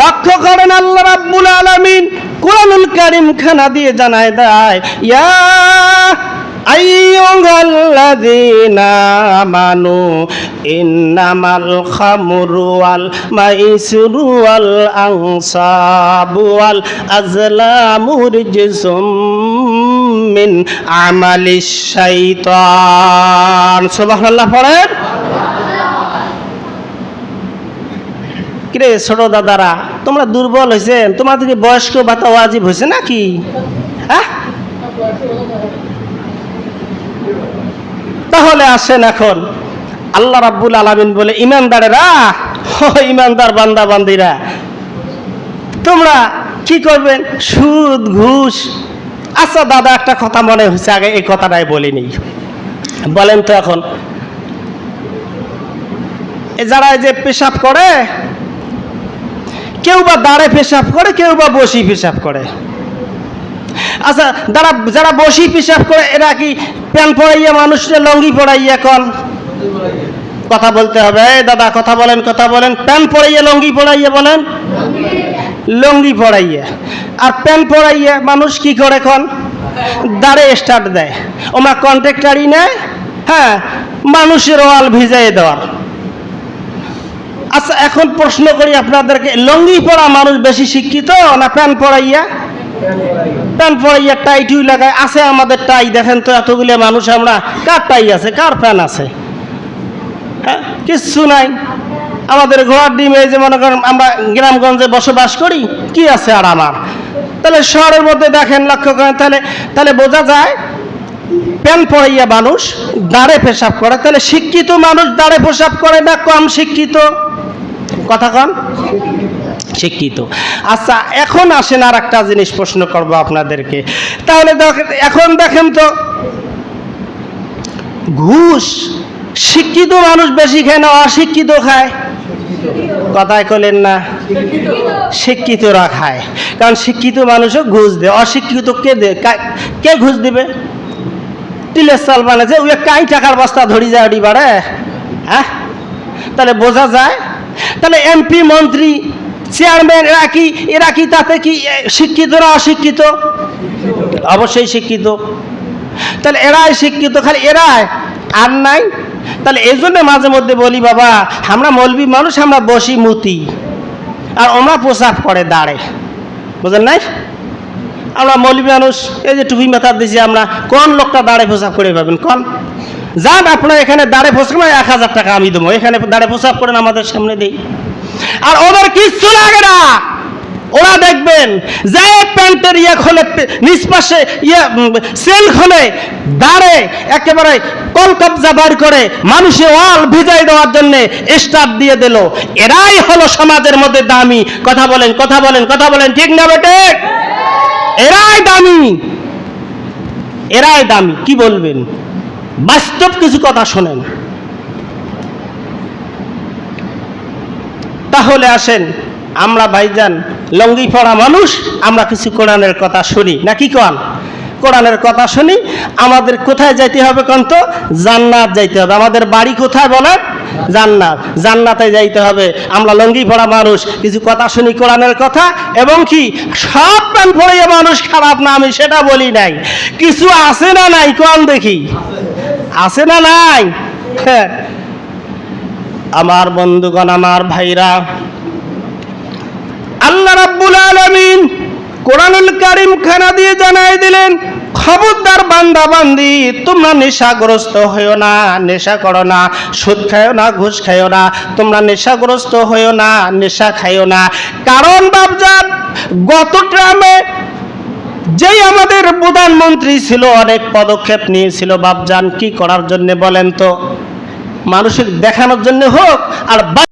লক্ষ্য করেন আল্লাহ রাব্বুল আলামিন কোরআনুল কারীম খানা দিয়ে জানায় দেয়, ইয়া আইয়ুহাল্লাযীনা ইন্নামাল সুবহানাল্লাহ পড়েন। কিরে ছোট দাদারা, তোমরা দুর্বল হয়েছেন তোমাদের কি বয়স্ক ভাতা ওয়াজিব হয়েছে নাকি? হ্যাঁ তাহলে আসেন এখন। আল্লাহ রাব্বুল আলামিন বলে, ইমানদারেরা ইমানদার বান্দা বান্দিরা, তোমরা কি করবেন? সুদ, ঘুষ। আচ্ছা দাদা, একটা কথা মনে হয়েছে আগে এই কথাটাই বলিনি বলেন তো এখন। যারা যে পেশাব করে কেউ বা দাঁড়ে পেশাব করে, কেউ বা বসি পেশাব করে। আচ্ছা যারা যারা বসি পেশাব করে, এরা কি প্যান্ট পরাইয়া মানুষকে লঙ্গি পরাইয়া কন? কথা বলতে হবে। দাদা, কথা বলেন কথা বলেন। প্যান্ট পরাইয়া লঙ্গি পরাইয়া বলেন? লঙ্গি পরাইয়া আর প্যান্ট পরাইয়া মানুষ কি করে কন? দাঁড়ে স্টার্ট দেয়। ওমা কন্ট্রাক্টারই নেয় হ্যাঁ মানুষের ওয়াল ভিজাই দেওয়ার। আচ্ছা এখন প্রশ্ন করি আপনাদেরকে, লঙ্গি পরা মানুষ বেশি শিক্ষিত না প্যান্ট পরাইয়া? প্যান্ট পড়াইয়া টাই টুই লাগায়? আছে আমাদের টাই, দেখেন তো এতগুলো মানুষ আমরা, কার টাই আছে, কার প্যান আছে? হ্যাঁ কিচ্ছু নাই। আমাদের ঘোড়ার ডিমে যে মনে করেন আমরা গ্রামগঞ্জে বসবাস করি, কি আছে আর আমার? তাহলে শহরের মধ্যে দেখেন, লক্ষ্য করেন, তাহলে তাহলে বোঝা যায়, প্যান্ট পরাইয়া মানুষ দাঁড়ে পেশাব করে। তাহলে শিক্ষিত মানুষ দাঁড়ে পেশাব করে না কম শিক্ষিত? কথা কন। শিক্ষিত। আচ্ছা এখন আসেন আর একটা জিনিস প্রশ্ন করব আপনাদেরকে। তাহলে এখন দেখেন তো, ঘুষ, শিক্ষিত মানুষ বেশি খায় না, অশিক্ষিত খায়? কথায় কলেন না। শিক্ষিতরা খায়। কারণ শিক্ষিত মানুষও ঘুষ দেয়, অশিক্ষিত কে দে কে ঘুষ দিবে? টিলের চাল বানাচ্ছে ওই কাই টাকার বস্তা ধরি যায় ওটি বাড়ে হ্যাঁ? তাহলে বোঝা যায় তাহলে এমপি মন্ত্রী চেয়ারম্যান এরা কি? এরা কি তাতে কি এ, শিক্ষিত না অশিক্ষিত? অবশ্যই শিক্ষিত। তাহলে এরাই শিক্ষিত খালি এরাই। আর নাই? তাহলে এই জন্য মাঝে মধ্যে বলি বাবা আমরা মলবি মানুষ আমরা বসি মুতি। আর ওরা প্রসাব করে দাঁড়ে। বুঝলেন নাই? আমরা মৌলবী মানুষ এই যে টুপি মাথা দিয়েছি আমরা কোন লোকটা দাঁড়ে পোশাক করে পাবেন? কোন? যান, আপনার এখানে দাঁড়ে পোশাক না এক হাজার টাকা আমি দেবো। এখানে দাঁড়ে পোশাক করেন, আমাদের সামনে দিই। আর ওদের কিচ্ছু লাগে না। ওরা দেখবেন, যে প্যান্টের ইয়ে খোলে নিষ্পাশে ইয়ে সেল খোলে, দাঁড়ে একেবারে কল কবজা বার করে, মানুষে ওয়াল ভিজাই দেওয়ার জন্য স্টার দিয়ে দিল। এরাই হলো সমাজের মধ্যে দামি। কথা বলেন কথা বলেন কথা বলেন, ঠিক না বেটে? এরাই দামি। এরাই দামি, কি বলবেন? বাস্তব কিছু কথা শোনেন। তাহলে আসেন, আমরা ভাইজান লঙ্গি পড়া মানুষ, আমরা কিছু কোরআনের কথা শুনি। না কি কন কোরআনের কথা শুনি, আমাদের কোথায় যাইতে হবে কন তো জান্নাত যাইতে হবে। আমাদের বাড়ি কোথায় বলেন? জান্নাত। জান্নাতে যাইতে হবে। আমরা লঙ্গি পড়া মানুষ, কিছু কথা শুনি কোরআনের কথা, এবং কি সব প্যান্ট পড়িয়ে মানুষ খারাপ না, আমি সেটা বলি নাই। কিছু আছে না নাই? কন দেখি। আছে না নাই? আমার বন্ধুগণ, আমার ভাইরা, আল্লাহ রাব্বুল আলামিন কোরআনুল কারীম খানা দিয়ে জানাই দিলেন, খবরদার বান্দা বান্দি তোমরা নেশাগ্রস্ত হইও না, নেশা করো না, সুদ খাইও না, ঘুষ খাইও না, তোমরা নেশাগ্রস্ত হইও না, নেশা খাইও না। কারণ বাবজান গত ট্রামে যেই আমাদের প্রধানমন্ত্রী ছিল, অনেক পদক্ষেপ নিয়েছিল। বাপজান কি করার জন্য বলেন তো? মানুষের দেখানোর জন্য হোক আর